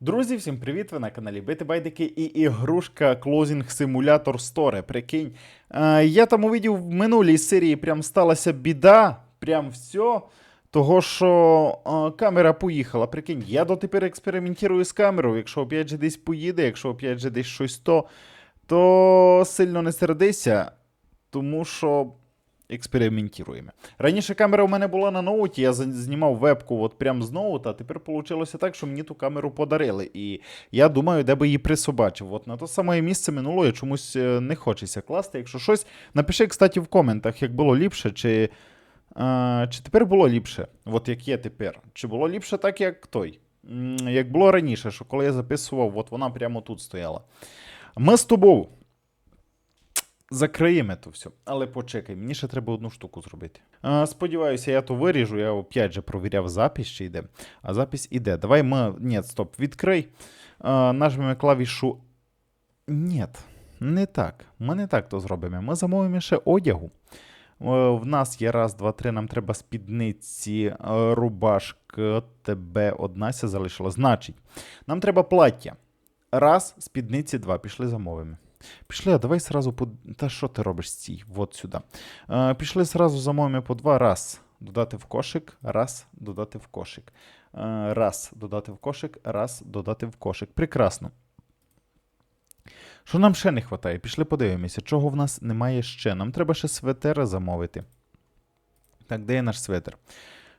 Друзі, всім привіт! Ви на каналі Бити Байдики і ігрушка Closing Simulator Store. Прикинь. Я там увидів в минулій серії прям сталася біда, прям все. Того, що е, камера поїхала. Прикинь, я дотепер експериментую з камерою. Якщо опять же десь поїде, якщо опять же десь щось то, то сильно не сердися, тому що експериментуємо. Раніше камера у мене була на ноуті, я знімав вебку от прям з ноута, а тепер вийшло так, що мені ту камеру подарили. І я думаю, де би її присобачив. От на то саме місце минуло, чомусь е, не хочеться класти. Якщо щось, напиши, кстати, в коментах, як було ліпше, чи, е, чи тепер було ліпше, от як є тепер. Чи було ліпше так, як той. Як було раніше, що коли я записував, от вона прямо тут стояла. Ми з тобою закриємо то все. Але почекай, мені ще треба одну штуку зробити. Е, сподіваюся, я то виріжу. Я опять же провіряв запис, чи йде. А запис іде. Давай ми. Ні, стоп, відкрий. Нажмемо клавішу. Ні, не так. Ми не так то зробимо. Ми замовимо ще одягу. В нас є раз, два, три. Нам треба спідниці, е, рубашка, тебе одна ся залишила. Значить, нам треба плаття. Раз, спідниці, два. Пішли замовимо. Пішли, а давай сразу по. Та що ти робиш стій? Вот сюди. Е, пішли сразу замовимо по два. Раз. Додати в кошик, раз, додати в кошик. Е, раз, додати в кошик, раз, додати в кошик. Прекрасно. Що нам ще не вистачає? Пішли подивимося, чого в нас немає ще. Нам треба ще светера замовити. Так, де є наш светер?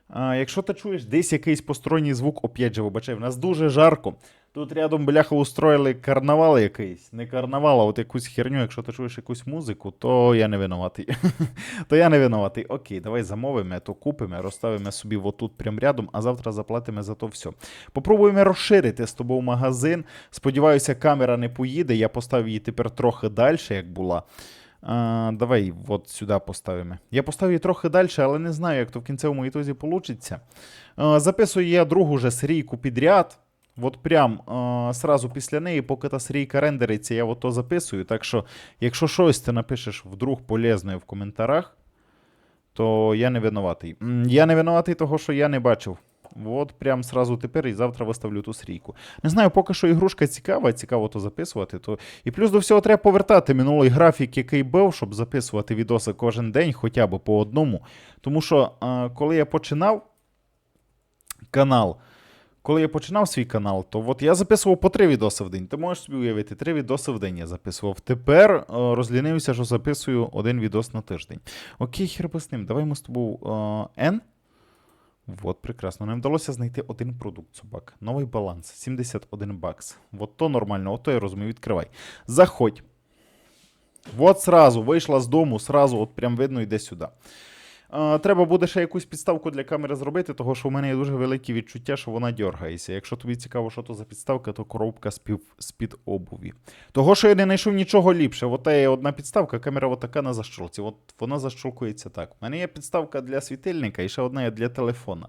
А, якщо ти чуєш десь якийсь посторонній звук, опять же, вибачай, в нас дуже жарко. Тут рядом бляха устроїли карнавал якийсь. Не карнавал, а от якусь херню. Якщо ти чуєш якусь музику, то я не винуватий. то я не винуватий. Окей, давай замовимо, то купимо, розставимо собі отут прям рядом, а завтра заплатимо за то все. Попробуємо розширити з тобою магазин. Сподіваюся, камера не поїде. Я поставив її тепер трохи далі, як була. А, давай от сюди поставимо. Я поставив її трохи далі, але не знаю, як то в кінцевому ітозі вийде. Записую я другу вже серійку підряд. От прям а, сразу після неї, поки та серійка рендериться, я от то записую. Так що, якщо щось ти напишеш вдруг полезне в коментарях, то я не винуватий. Я не винуватий того, що я не бачив. От прям сразу тепер і завтра виставлю ту срійку. Не знаю, поки що ігрушка цікава, цікаво то записувати. То... І плюс до всього треба повертати минулий графік, який був, щоб записувати відоси кожен день, хоча б по одному. Тому що а, коли я починав канал, коли я починав свій канал, то от я записував по три відоси в день. Ти можеш собі уявити, три відоси в день я записував. Тепер е, розлінився, що записую один відос на тиждень. Окей, хер би з ним. Давай ми з тобою е, N. От, прекрасно. Нам вдалося знайти один продукт собак. Новий баланс. 71 бакс. От то нормально, ото я розумію, відкривай. Заходь. От сразу, вийшла з дому, сразу, от прям видно, йде сюди. Треба буде ще якусь підставку для камери зробити, тому що в мене є дуже велике відчуття, що вона дергається. Якщо тобі цікаво, що то за підставка, то коробка з-під, обуві. Того, що я не знайшов нічого ліпше. От є одна підставка, камера отака на защолці. От вона защолкується так. У мене є підставка для світильника і ще одна є для телефона.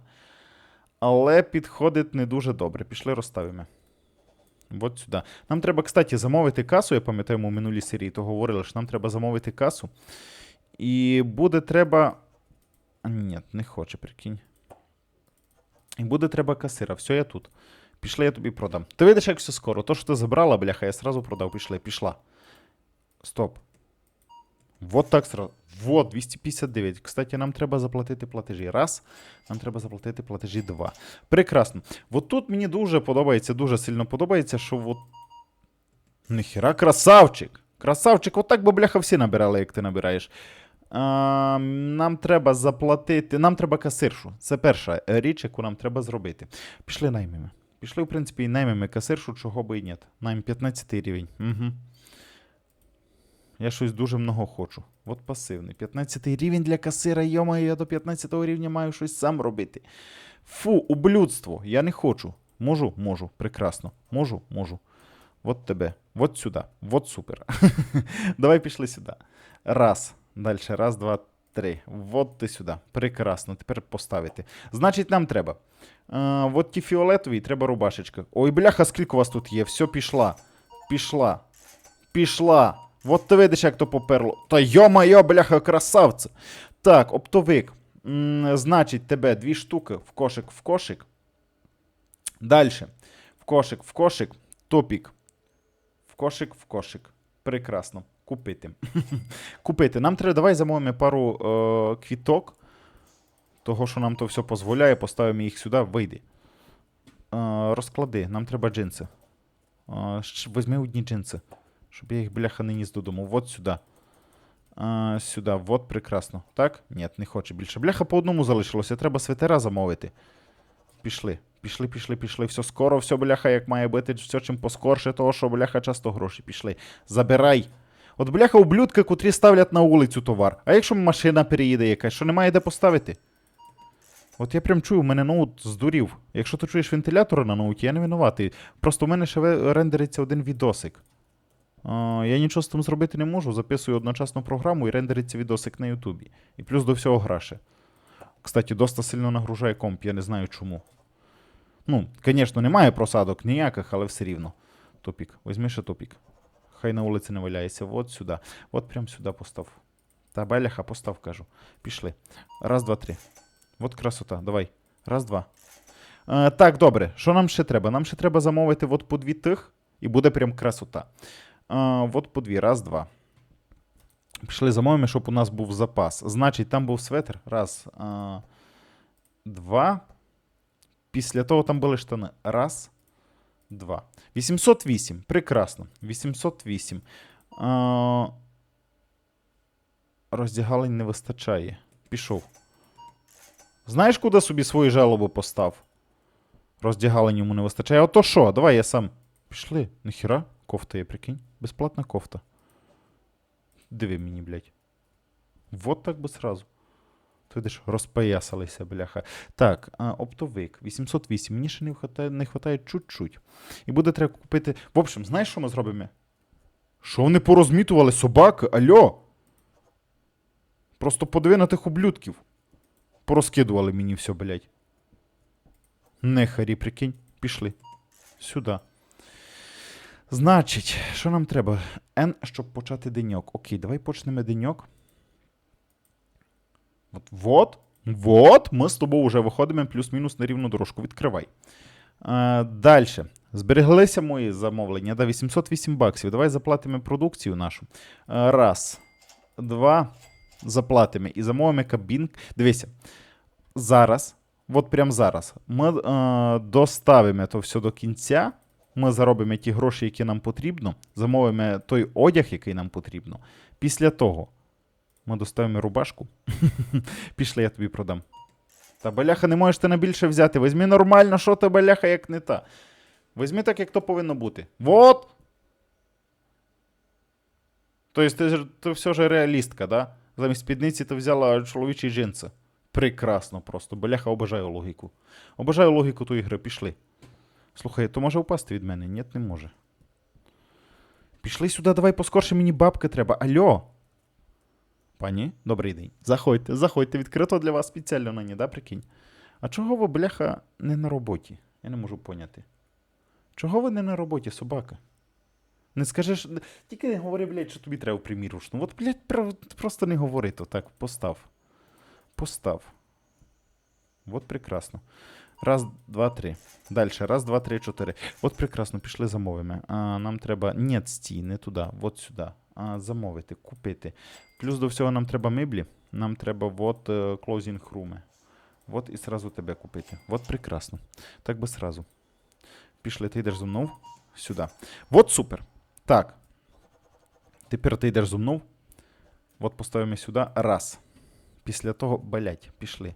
Але підходить не дуже добре. Пішли розставимо. От сюди. Нам треба, кстати, замовити касу. Я пам'ятаю, ми у минулій серії то говорили, що нам треба замовити касу. І буде треба. Ні, не хоче, прикинь. І буде треба касира. Все, я тут. Пішли, я тобі продам. Ти видиш, як все скоро. То, що ти забрала, бляха, я сразу продав. Пішли, пішла. Стоп. Вот так сразу. Вот, 259. Кстати, нам треба заплатити платежі. Раз. Нам треба заплатити платежі два. Прекрасно. Вот тут мені дуже подобається, дуже сильно подобається, що от. Ніхера, красавчик! Красавчик, отак би бляха всі набирали, як ти набираєш. Нам треба заплатити. Нам треба касиршу. Це перша річ, яку нам треба зробити. Пішли наймемо. Пішли, в принципі, і наймемо касиршу, чого би і ні. Найм 15 рівень. Угу. Я щось дуже много хочу. От пасивний. 15 рівень для касира, йома, я до 15 рівня маю щось сам робити. Фу, ублюдство. Я не хочу. Можу? Можу. Прекрасно. Можу? Можу. От тебе. От сюди. От супер. Давай пішли сюди. Раз. Далі. Раз, два, три. Вот ти сюди. Прекрасно. Тепер поставити. Значить, нам треба. Е, от ті фіолетові, треба рубашечка. Ой, бляха, скільки у вас тут є? Все, пішла. Пішла. Пішла. От ти видиш, як то поперло. Та йо-майо, бляха, красавце. Так, оптовик. М, значить, тебе дві штуки в кошик в кошик. Далі. В кошик, в кошик, топік. В кошик, в кошик. Прекрасно. Купити. Купити. Нам треба, давай замовимо пару е, квіток. Того, що нам то все дозволяє, поставимо їх сюди, вийди. Е, розклади, нам треба джинси. Е, візьми одні джинси. Щоб я їх бляха не ніс додому. Вот сюди. А, сюди, вот прекрасно. Так? Ні, не хоче більше. Бляха по одному залишилося. Треба свитера замовити. Пішли. Пішли, пішли, пішли. Все скоро, все, бляха, як має бути. Все чим поскорше, того, що бляха часто гроші пішли. Забирай. От бляха ублюдки, котрі ставлять на вулицю товар. А якщо машина переїде якась, що немає де поставити? От я прям чую, у мене ноут здурів. Якщо ти чуєш вентилятора на ноуті, я не винуватий. Просто у мене ще рендериться один відосик. А, я нічого з тим зробити не можу, записую одночасно програму і рендериться відосик на Ютубі. І плюс до всього граше. Кстати, доста сильно нагружає комп, я не знаю чому. Ну, звісно, немає просадок ніяких, але все рівно. Топік. Візьми ще топік. Хай на вулиці не валяється. От сюди. От прям сюди постав. Та беляха, постав, кажу. Пішли. Раз, два, три. От красота. Давай. Раз, два. Е, так, добре. Що нам ще треба? Нам ще треба замовити от по дві тих, і буде прям красота. А, от по дві, раз, два. Пішли замовимо, щоб у нас був запас. Значить, там був светр. Раз. А, два. Після того там були штани. Раз. Два. 808. Прекрасно. 808. А, роздягалень не вистачає. Пішов. Знаєш, куди собі свою жалобу постав? Роздягалень йому не вистачає. Ото що? Давай я сам. Пішли. Нахіра? Кофта є, прикинь. Безплатна кофта. Диви мені, блядь. Вот так би сразу. То йдеш, розпоясалися, бляха. Так, а, оптовик, 808. Мені ще не хватає, не хватає чуть-чуть. І буде треба купити. В общем, знаєш, що ми зробимо? Що вони порозмітували собаки? Альо? Просто подиви на тих ублюдків. Порозкидували мені все, блядь. Нехарі, прикинь. Пішли. Сюди. Значить, що нам треба? N, щоб почати деньок. Окей, давай почнемо деньок. От, вот, вот, ми з тобою вже виходимо плюс-мінус на рівну дорожку. Відкривай. Е, Далі. Збереглися мої замовлення. Да, 808 баксів. Давай заплатимо продукцію нашу. Е, Раз. Два. Заплатимо. І замовимо кабін. Дивися. Зараз, от прямо зараз, ми е, доставимо то все до кінця. Ми заробимо ті гроші, які нам потрібно, замовимо той одяг, який нам потрібно. Після того ми доставимо рубашку. Пішли, я тобі продам. Та баляха не можеш ти на більше взяти. Візьми нормально, що ти баляха, як не та. Візьми так, як то повинно бути. Вот! Тобто ти, ти все ж реалістка, да? Замість спідниці ти взяла чоловічі джинси. Прекрасно просто. Бляха, обожаю логіку. Обожаю логіку тої гри. Пішли. Слухай, то може впасти від мене? Ні, не може. Пішли сюди, давай поскорше мені бабки треба. Альо. Пані, добрий день. Заходьте, заходьте, відкрито для вас спеціально нині, да, прикинь. А чого ви, бляха, не на роботі? Я не можу поняти. Чого ви не на роботі, собака? Не скажеш. Тільки не говори, блядь, що тобі треба в примірушну. От, блядь, про- просто не говори то так. Постав. Постав. От прекрасно. Раз, два, три. Далі. Раз, два, три, чотири. От прекрасно, пішли замовимо. А, нам треба. Ні, стій, не туди, от сюди. А, замовити, купити. Плюс до всього нам треба меблі. Нам треба от е, closing руми. От і сразу тебе купити. От прекрасно. Так би сразу. Пішли, ти йдеш зо мною. Сюди. От супер. Так. Тепер ти йдеш зо мною. От поставимо сюди. Раз. Після того, блять, пішли.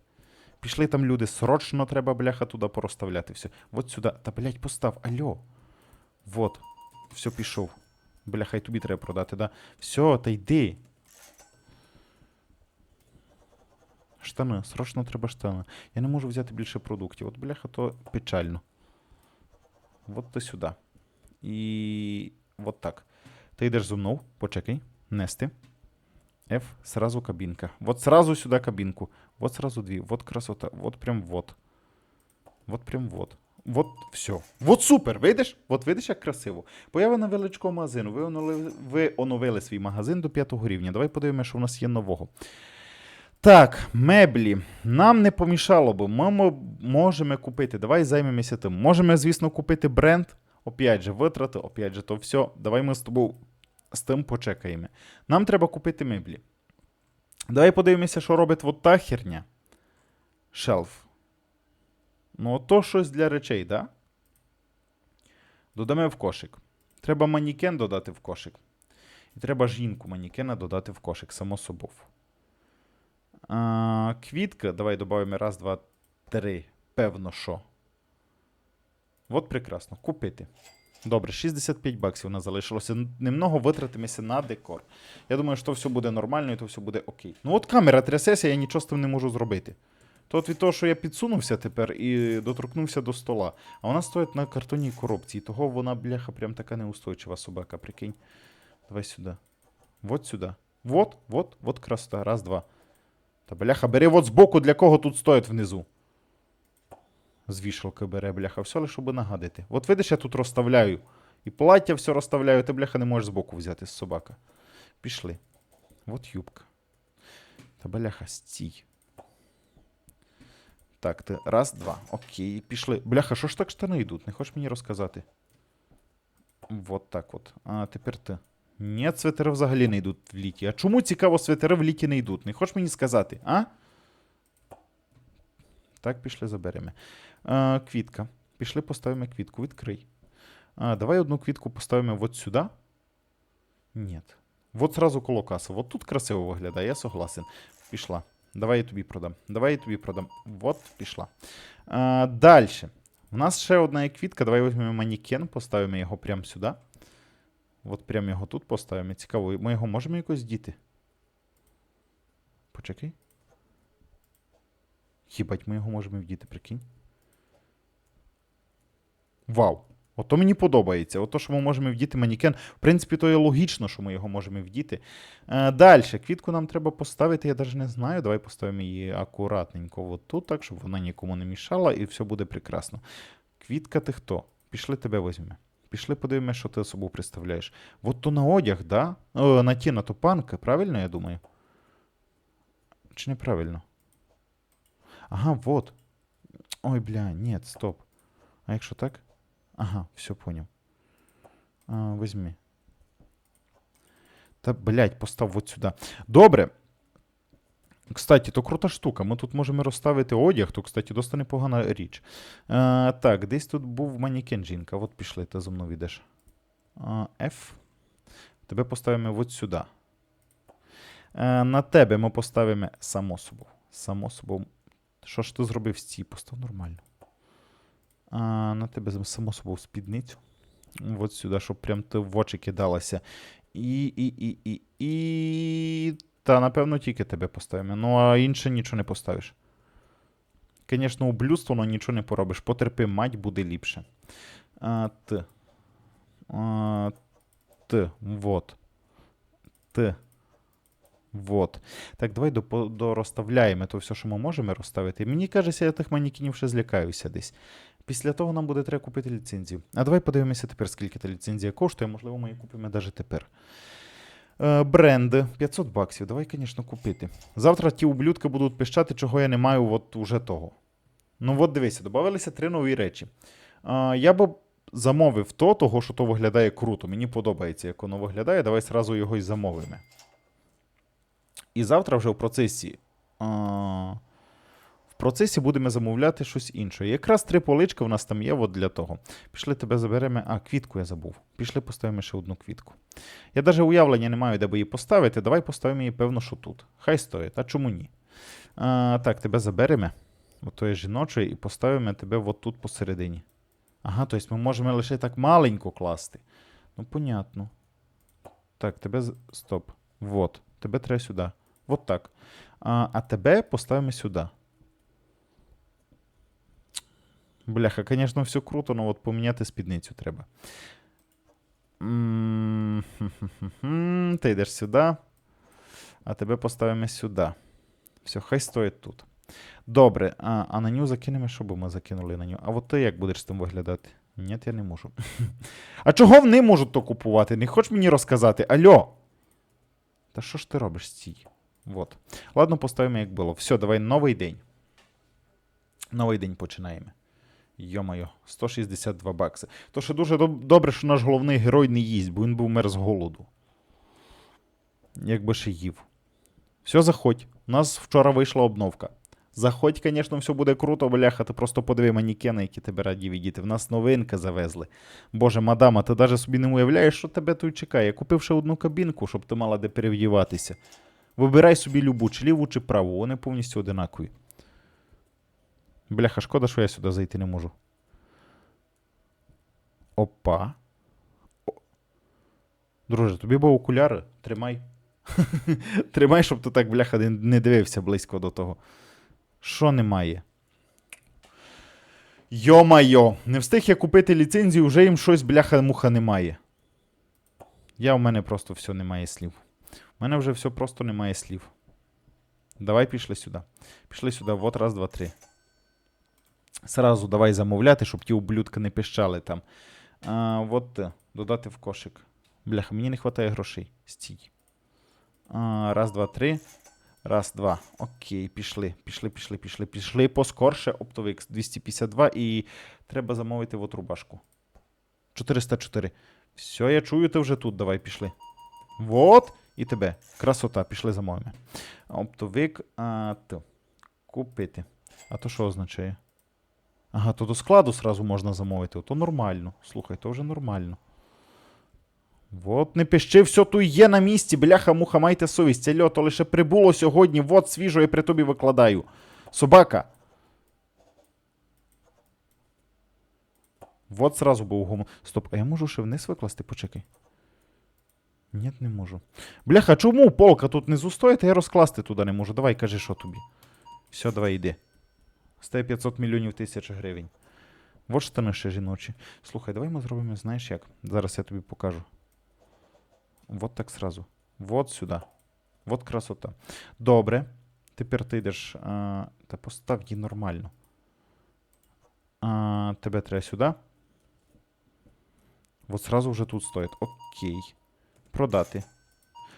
Пішли там люди, срочно треба, бляха, туди порозставляти все. От сюди. Та, блять, постав. Алло. Вот. Все пішов. Бляха, і тобі треба продати, да? Все, та йди. Штани, срочно треба штани. Я не можу взяти більше продуктів. От, бляха, то печально. От ти сюди. І от так. Ти йдеш зо мною, почекай, нести. F, сразу кабинка. Вот сразу сюда кабинку. Вот сразу две. Вот красота. Вот прям вот. Вот прям вот. Вот все. Вот супер. Видиш? От видиш, як красиво. Поява невеличкого магазину. Ви оновили, ви оновили свій магазин до п'ятого рівня. Давай подивимося, що в нас є нового. Так, меблі. Нам не помішало би. Ми можемо купити. Давай займемося тим. Можемо, звісно, купити бренд. Опять же, витрати, опять же, то все. Давай ми з тобою з тим почекаємо. Нам треба купити меблі. Давай подивимося, що робить от та херня. Шелф. Ну, то щось для речей, да? Додамо в кошик. Треба манікен додати в кошик. І треба жінку манікена додати в кошик, само собою. А, квітка, давай додаємо раз, два, три. Певно, що. От прекрасно. Купити. Добре, 65 баксів у нас залишилося. Немного витратимося на декор. Я думаю, що все буде нормально і то все буде окей. Ну от камера трясеться, я нічого з тим не можу зробити. То от від того, що я підсунувся тепер і доторкнувся до стола. А вона стоїть на картонній коробці. І того вона, бляха, прям така неустойчива собака, прикинь. Давай сюди. Вот сюди. Вот, вот, вот красота. Раз, два. Та бляха, бери от збоку, для кого тут стоять внизу. З вішалки бере, бляха, все лише щоб нагадати. От видиш, я тут розставляю. І плаття все розставляю, ти, бляха, не можеш збоку взяти з собака. Пішли. От юбка. Та бляха, стій. Так, ти раз, два. Окей, пішли. Бляха, що ж так штани йдуть? Не хочеш мені розказати? Вот так от. А тепер ти. Ні, свитери взагалі не йдуть в літі. А чому цікаво, свитери в літі не йдуть? Не хочеш мені сказати, а? Так, пішли, заберемо. А, квітка. Пішли, поставимо квітку. Відкрий. А, давай одну квітку поставимо от сюди. Ні. Вот сразу коло каси. Вот тут красиво виглядає, я согласен. Пішла. Давай я тобі продам. Давай я тобі продам. Вот, пішла. А, далі. У нас ще одна є квітка. Давай візьмемо манікен, поставимо його прямо сюди. От прямо його тут поставимо. Цікаво, ми його можемо якось діти? Почекай. Хібать, ми його можемо вдіти, прикинь. Вау! Ото мені подобається. Ото, що ми можемо вдіти манікен. В принципі, то є логічно, що ми його можемо вдіти. Е, далі, квітку нам треба поставити, я навіть не знаю. Давай поставимо її акуратненько от тут, так, щоб вона нікому не мішала, і все буде прекрасно. Квітка, ти хто? Пішли тебе візьме. Пішли подивимося, що ти собою представляєш. От то на одяг, да? О, на ті, на топанки, правильно, я думаю? Чи неправильно? Ага, вот. Ой, бля, нет, стоп. А якщо так? Ага, все понял. А, візьми. Та, блядь, постав вот сюди. Добре. Кстати, то крута штука. Ми тут можемо розставити одяг, то, кстати, досить непогана річ. А, так, десь тут був манікен жінка. От пішли, ти за мною йдеш. А, F. Тебе поставимо от сюди. Е, на тебе ми поставимо само собою. Само собою. Що ж ти зробив з цією? Постав нормально. А, на тебе само собою спідницю. От сюди, щоб прям ти в очі кидалася. І, і, і, і, і. Та, напевно, тільки тебе поставимо. Ну, а інше нічого не поставиш. Звісно, ублюдство, але нічого не поробиш. Потерпи, мать буде ліпше. А, т. А, т. Вот. Т. Вот. Так, давай до, дорозставляємо то все, що ми можемо розставити. Мені кажеться, я тих манікінів ще злякаюся десь. Після того нам буде треба купити ліцензію. А давай подивимося тепер, скільки та ліцензія коштує. Можливо, ми її купимо навіть тепер. Е, бренди 500 баксів. Давай, звісно, купити. Завтра ті ублюдки будуть пищати, чого я не маю от уже того. Ну, от дивися, додавалися три нові речі. Е, я би замовив то, того, що то виглядає круто. Мені подобається, як воно виглядає. Давай зразу його і замовимо. І завтра вже в процесі. В процесі будемо замовляти щось інше. Якраз три полички в нас там є от для того. Пішли тебе заберемо. А, квітку я забув. Пішли поставимо ще одну квітку. Я навіть уявлення не маю, де би її поставити. Давай поставимо її, певно, що тут. Хай стоїть, а чому ні? А, так, тебе заберемо. Ото є жіночої, і поставимо тебе от тут посередині. Ага, тобто ми можемо лише так маленько класти. Ну, понятно. Так, тебе. Стоп. Вот. Тебе треба сюди. Вот так. А, а тебе поставимо сюди. Бляха, звісно, все круто, але от поміняти спідницю треба. Ти йдеш сюди. А тебе поставимо сюди. Все, хай стоїть тут. Добре, а, а на ню закинемо, що би ми закинули на ню? А от ти як будеш з тим виглядати? Ні, я не можу. а чого вони можуть то купувати? Не хочеш мені розказати? Альо? Та що ж ти робиш цією? Вот. Ладно, поставимо, як було. Все, давай новий день. Новий день починаємо. Йо-моє, 162 бакси. То ще дуже доб- добре, що наш головний герой не їсть, бо він був мер з голоду. Якби ще їв. Все, заходь. У нас вчора вийшла обновка. Заходь, звісно, все буде круто, бляха, ти просто подиви манікени, які тебе раді віддіти. В нас новинки завезли. Боже, мадама, ти навіть собі не уявляєш, що тебе тут чекає. Я купив ще одну кабінку, щоб ти мала де перевдіватися. Вибирай собі любу, чи ліву, чи праву, вони повністю одинакові. Бляха, шкода, що я сюди зайти не можу. Опа. Друже, тобі бо окуляри? Тримай. Тримай, щоб ти так, бляха, не- дивився близько до того. Що немає? Йо-майо, не встиг я купити ліцензію, вже їм щось бляха-муха немає. Я в мене просто все немає слів. У мене вже все просто немає слів. Давай пішли сюди. Пішли сюди, от раз, два, три. Сразу давай замовляти, щоб ті ублюдки не піщали там. А, от е, додати в кошик. Бляха, мені не вистачає грошей. Стій. А, раз, два, три. Раз, два. Окей, пішли. Пішли, пішли, пішли, пішли. Поскорше. Оптовик 252 і треба замовити от рубашку. 404. Все, я чую, ти вже тут. Давай, пішли. Вот. І тебе. Красота, пішли замовимо. Оптовик. А, т. Купити. А то що означає? Ага, то до складу сразу можна замовити. То нормально. Слухай, то вже нормально. Вот не піщи, все тут є на місці, бляха, муха, майте совість. Альо, то лише прибуло сьогодні, вот свіжо, я при тобі викладаю. Собака. Вот сразу був гумор. Стоп, а я можу ще вниз викласти? Почекай. Ні, не можу. Бляха, чому полка тут внизу стоїть, а я розкласти туди не можу. Давай, кажи, що тобі. Все, давай йди. Стає 500 мільйонів тисяч гривень. Вот штани ще жіночі. Слухай, давай ми зробимо, знаєш як? Зараз я тобі покажу. Вот так сразу. Вот сюди. Вот красота. Добре. Тепер ти йдеш. А, та постав її нормально. А, тебе треба сюди. Вот сразу вже тут стоїть. Окей. Продати.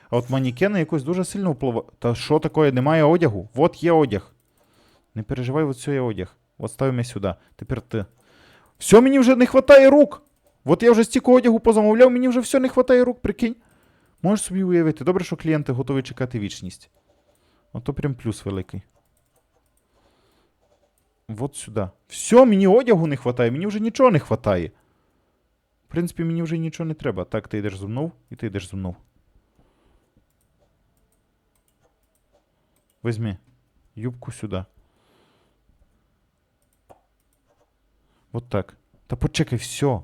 А от манікени якось дуже сильно впливають. Та що таке? Немає одягу? Вот є одяг. Не переживай, от все є одяг. От ставимо сюди. Тепер ти. Все, мені вже не вистачає рук. От я вже стільки одягу позамовляв, мені вже все не вистачає рук, прикинь. Можеш собі уявити. Добре, що клієнти готові чекати вічність. Ото прям плюс великий. Вот сюди. Все, мені одягу не вистачає, мені вже нічого не вистачає. В принципі, мені вже нічого не треба. Так, ти йдеш зі мною, і ти йдеш зі мною. Візьми. Юбку сюди. Вот так. Та почекай, все.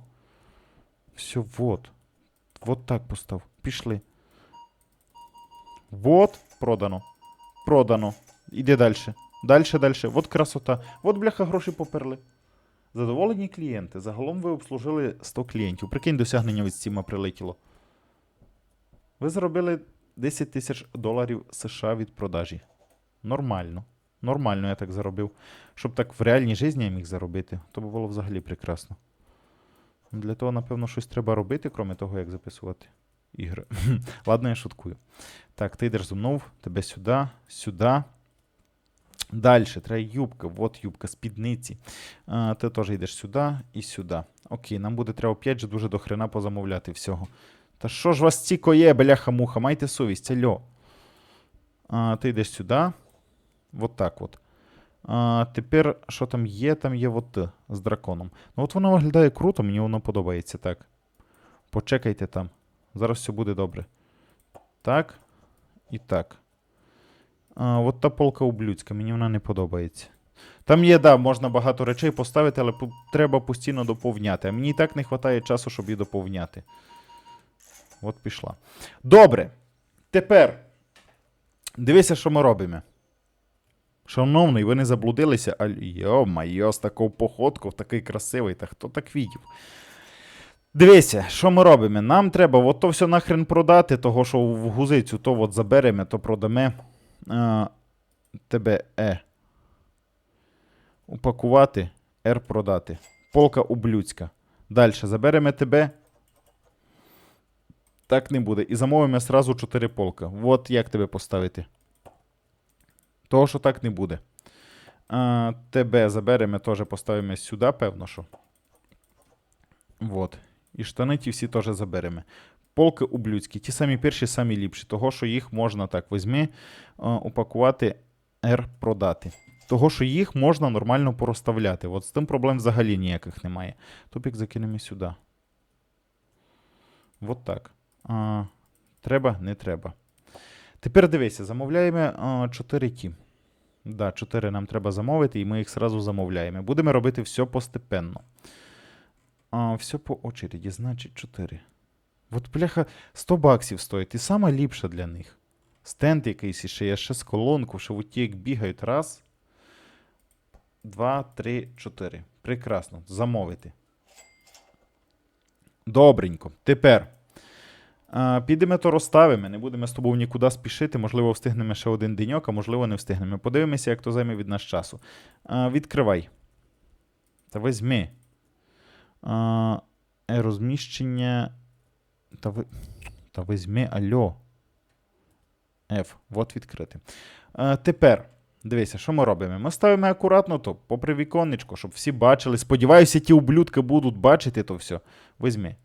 Все, вот. Вот так постав. Пішли. Вот, продано. Продано. Іди далі. Дальше, дальше. Вот красота. Вот, бляха, гроші поперли. Задоволені клієнти. Загалом ви обслужили 100 клієнтів. Прикинь, досягнення від Стіма прилетіло. Ви заробили 10 тисяч доларів США від продажі. Нормально. Нормально я так заробив. Щоб так в реальній житті я міг заробити, то було взагалі прекрасно. Для того, напевно, щось треба робити, крім того, як записувати ігри. Ладно, я шуткую. Так, ти йдеш мною, тебе сюди, сюди. Далі, треба юбка. От юбка, спідниці. А, ти теж йдеш сюди і сюди. Окей, нам буде треба опять же дуже до хрена позамовляти всього. Та що ж вас ціко бляха-муха, майте совість, альо. А, ти йдеш сюди. Вот так от. А, тепер, що там є? Там є от з драконом. Ну от воно виглядає круто, мені воно подобається так. Почекайте там. Зараз все буде добре. Так. І так. А, от та полка ублюдська, мені вона не подобається. Там є, да, можна багато речей поставити, але треба постійно доповняти. А мені і так не вистачає часу, щоб її доповняти. От пішла. Добре. Тепер. Дивися, що ми робимо. Шановний, ви не заблудилися, а йо-майо, з такою походкою, такий красивий, та хто так відів? Дивися, що ми робимо? Нам треба от то все нахрен продати, того, що в гузицю то от заберемо, то продамо. А, тебе Е. Упакувати, Р продати. Полка ублюдська. Далі заберемо тебе. Так не буде. І замовимо сразу 4 полка. От як тебе поставити. Того, що так не буде. А, тебе заберемо, теж поставимо сюди, певно, що. Вот. І штани ті всі теж заберемо. Полки ублюдські, ті самі перші, самі ліпші. Того, що їх можна так візьми, упакувати, R продати. Того, що їх можна нормально порозставляти. От з тим проблем взагалі ніяких немає. Топік закинемо сюди. От так. А, треба, не треба. Тепер дивися, замовляємо а, 4 ті. Да, 4 нам треба замовити, і ми їх зразу замовляємо. Будемо робити все постепенно. А, все по очереді, значить 4. От, бляха, 100 баксів стоїть. І саме ліпше для них. Стенд якийсь іще є, ще з колонку, що в ті як бігають. Раз. Два, три, чотири. Прекрасно. Замовити. Добренько. Тепер. Підемо то розставимо. Не будемо з тобою нікуди спішити. Можливо, встигнемо ще один деньок, а можливо, не встигнемо. Подивимося, як то займе від нас часу. Відкривай. Та візьми. Е, розміщення. Та ви. Та візьми, альо. F. Вот відкрити. Тепер. Дивися, що ми робимо? Ми ставимо акуратно то, попри віконечко, щоб всі бачили. Сподіваюся, ті ублюдки будуть бачити то все. Візьми.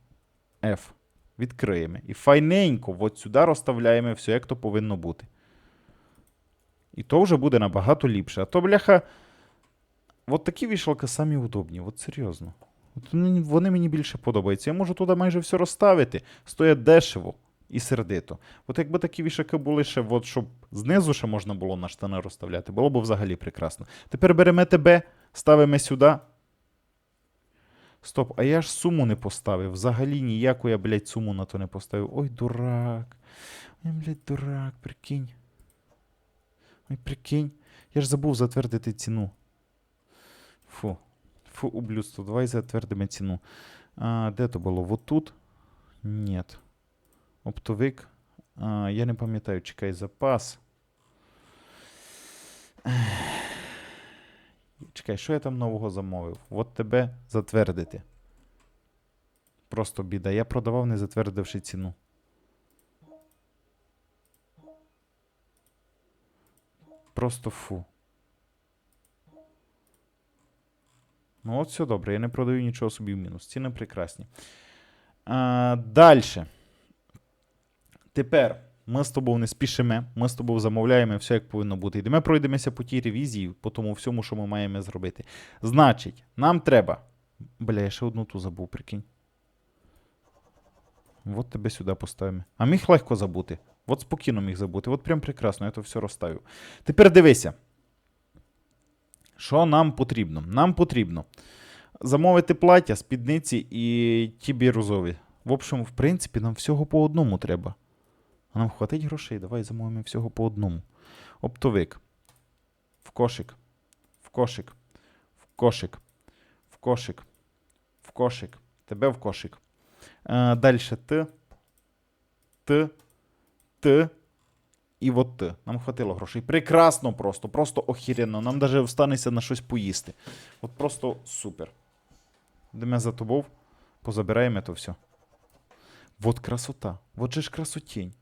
F. Відкриємо. І файненько, от сюди розставляємо все, як то повинно бути. І то вже буде набагато ліпше. А то, бляха. От такі вішалки самі удобні, от серйозно. От вони мені більше подобаються. Я можу туди майже все розставити. Стоять дешево і сердито. От якби такі вішаки були ще, от, щоб знизу ще можна було на штани розставляти, було б взагалі прекрасно. Тепер беремо тебе, ставимо сюди. Стоп, а я ж суму не поставив. Взагалі ніяку я, блядь, суму на то не поставив. Ой, дурак. Ой, блядь, дурак, прикинь. Ой, прикинь. Я ж забув затвердити ціну. Фу. Фу, ублюдство. Давай затвердимо ціну. А, де то було? Вот тут? Ні. Оптовик. А, я не пам'ятаю, чекай, запас. Чекай, що я там нового замовив? От тебе затвердити. Просто біда. Я продавав, не затвердивши ціну. Просто фу. Ну, от все добре, я не продаю нічого собі в мінус. Ціни прекрасні. А, Далі. Тепер ми з тобою не спішимо, ми з тобою замовляємо все, як повинно бути. І ми пройдемося по тій ревізії, по тому всьому, що ми маємо зробити. Значить, нам треба. Бля, я ще одну ту забув, прикинь. От тебе сюди поставимо. А міг легко забути. От спокійно міг забути. От прям прекрасно, я то все розставив. Тепер дивися. Що нам потрібно? Нам потрібно замовити плаття, спідниці і ті бірузові. В общем, в принципі, нам всього по одному треба. А нам хватить грошей, давай замовимо всього по одному. Оптовик. В кошик. В кошик. В кошик. В кошик. В кошик. Тебе в кошик. Е, Далі Т. Т. Т. І от Т. Нам хватило грошей. Прекрасно просто. Просто охеренно. Нам навіть встанеться на щось поїсти. От просто супер. Йдемо за тобою. Позабираємо то все. Вот красота. Вот же ж красотень.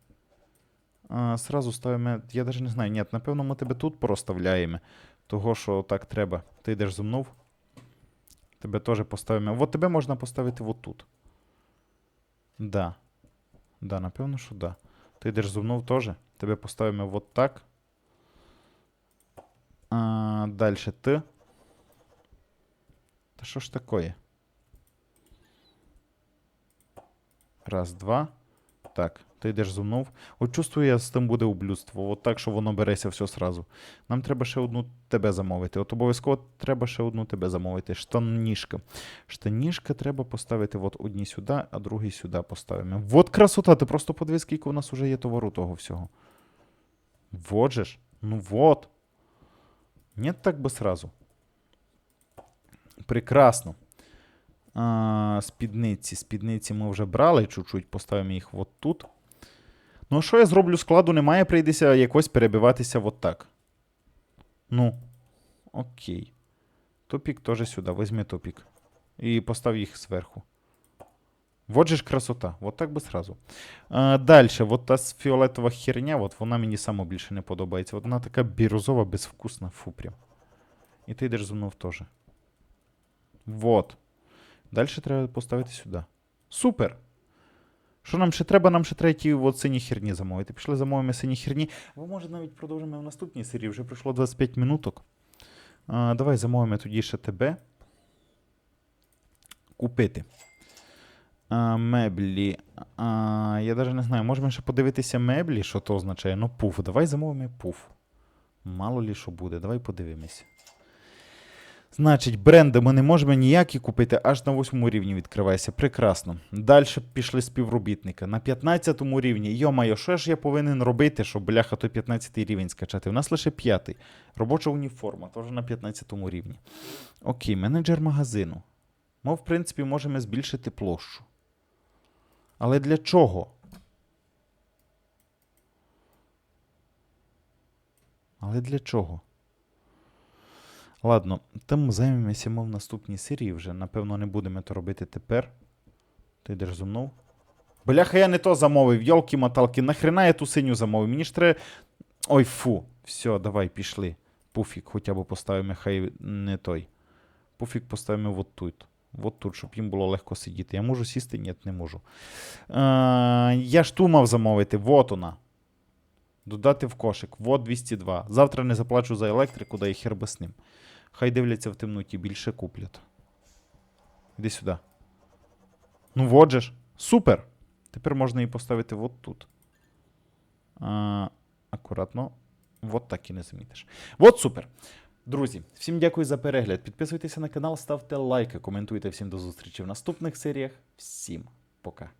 Сразу ставимо. Я даже не знаю. Ні, напевно, ми тебе тут порозставляємо. Того, що так треба. Ти йдеш зі. Тебе теж поставимо. Вот тебе можна поставити вот тут. Да. Да, напевно, що да. Ти йдеш зі теж. Тебе поставимо вот так. А, далі ти. Та що ж такое? Раз, два. Так, ти йдеш зі мною. От чувствую, я з тим буде ублюдство. От так, що воно береться все сразу. Нам треба ще одну тебе замовити. От обов'язково треба ще одну тебе замовити. Штанішка. Штанішка треба поставити от одні сюди, а другий сюди поставимо. Вот красота, ти просто подивись, скільки у нас вже є товару того всього. Вот же ж. Ну вот. Нет так би сразу. Прекрасно. А, спідниці. Спідниці ми вже брали чуть-чуть, поставимо їх от тут. Ну, а що я зроблю складу немає, прийдеться якось перебиватися от так. Ну, окей. Топік теж сюди. Візьми топік. І постав їх зверху. Вот же ж красота. Вот так би сразу. А, далі, от та фіолетова херня, от вона мені саме більше не подобається. От вона така бірюзова, безвкусна, фу прям. І ти йдеш зі мною теж. Вот. Далі треба поставити сюди. Супер! Що нам ще треба? Нам ще треба ті от сині херні замовити. Пішли замовимо сині херні. Або може навіть продовжимо в наступній серії. Вже пройшло 25 минуток. А, давай замовимо тоді ще тебе. Купити. А, меблі. А, я навіть не знаю, можемо ще подивитися меблі, що то означає. Ну, пуф. Давай замовимо пуф. Мало лі що буде. Давай подивимося. Значить, бренди ми не можемо ніякі купити, аж на 8 рівні відкривається. Прекрасно. Далі пішли співробітника. На 15 рівні. Йо-майо, що ж я повинен робити, щоб бляха той 15 рівень скачати? У нас лише 5. Робоча уніформа, теж на 15 рівні. Окей, менеджер магазину. Ми, в принципі, можемо збільшити площу. Але для чого? Але для чого? Ладно, тим займемося ми в наступній серії вже. Напевно, не будемо то робити тепер. Ти йдеш зо мною. Бляха, я не то замовив, йолки моталки нахрена я ту синю замовив? Мені ж треба. Ой, фу. Все, давай, пішли. Пуфік хоча б поставимо, хай не той. Пуфік поставимо от тут. От тут, щоб їм було легко сидіти. Я можу сісти? Ні, не можу. Е, я ж ту мав замовити, вот вона. Додати в кошик. Вот 202. Завтра не заплачу за електрику, да і хер би з ним. Хай дивляться в темноті, більше куплять. Іди сюди. Ну, вот ж. Супер! Тепер можна її поставити от тут. А, акуратно. Вот так і не замітиш. От супер. Друзі, всім дякую за перегляд. Підписуйтеся на канал, ставте лайки, коментуйте. Всім до зустрічі в наступних серіях. Всім пока.